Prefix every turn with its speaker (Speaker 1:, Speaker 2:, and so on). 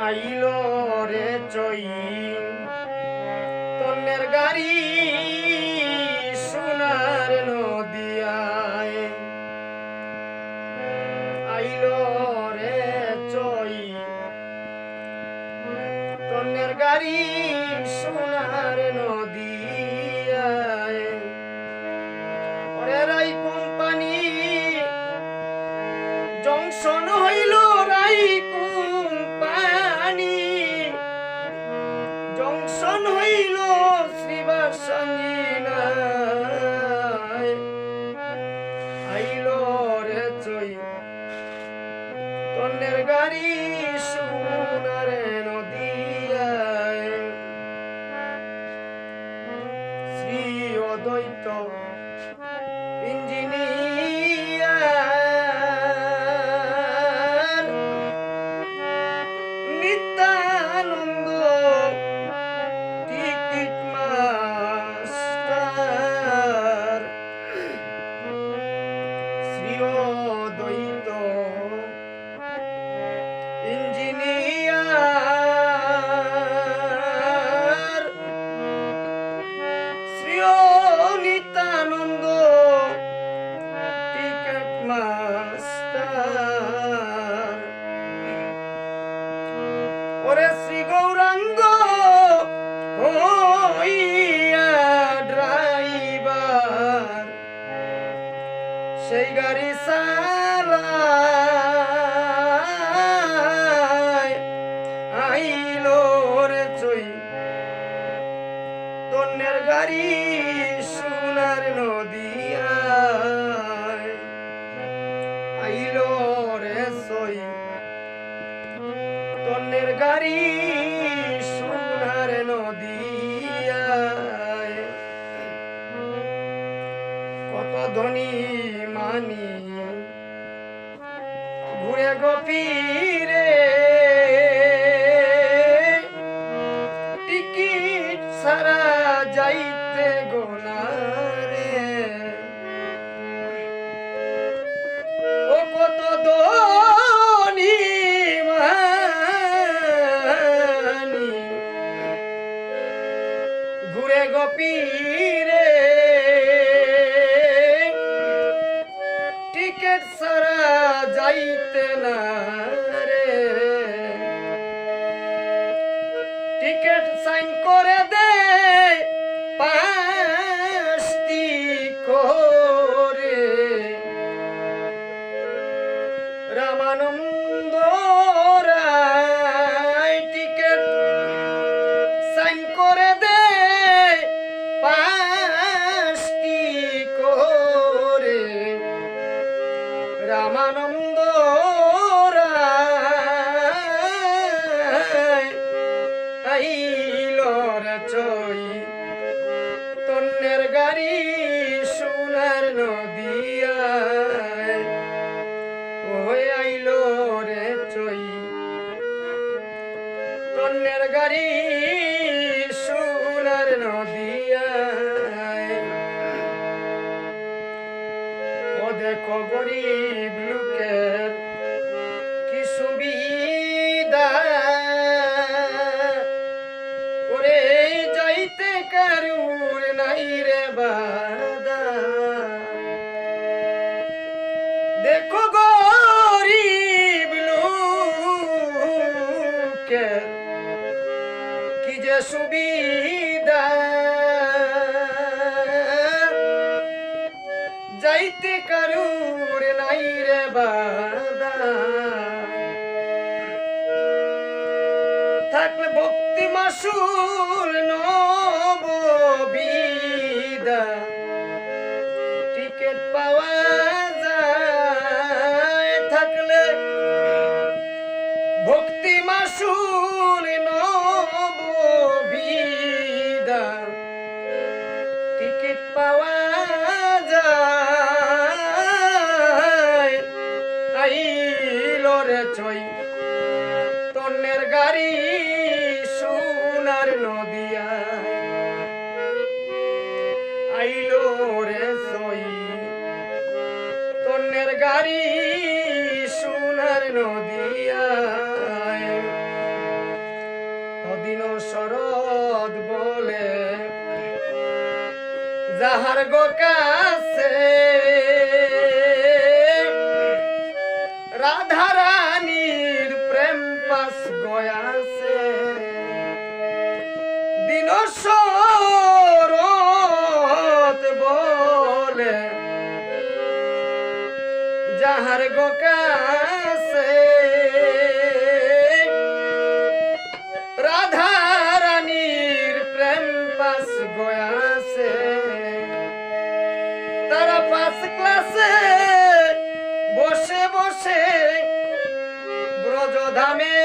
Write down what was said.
Speaker 1: আইল রে চই। তন্নের গাড়ি সোনার নদিয়ায়। আইল রে চই। তন্নের গাড়ি সোনার নদিয়ায়। গাড়ি সোনারে নদিয়ায় শ্রী অদ্বৈত ইঞ্জিনিয়ার সেই গাড়ি সালায় আইল রে চই। তন্নের গাড়ি সোনার নদিয়ায়। আইল রে সই তন্নের গাড়ি সোনার নদিয়ায়। কত ধনী ঘুরে গপিরে করে দে। যাইতে কারুর নাই রে বাদা দেখো গরিব লোকের কি যে সুবিধা? যাইতে কারুর নাই রে বাদা থাকলে ভক্তি মাসুল নববিদা পাওয়া যায়। আইল রে চই তন্নের গাড়ি সোনার নদিয়া। যাহার গো কাছে। রাধারানীর প্রেম পাস গয়াছে। দিন বলে যাহার গো কাছে। ফার্স্ট ক্লাসে বসে বসে ব্রজধামে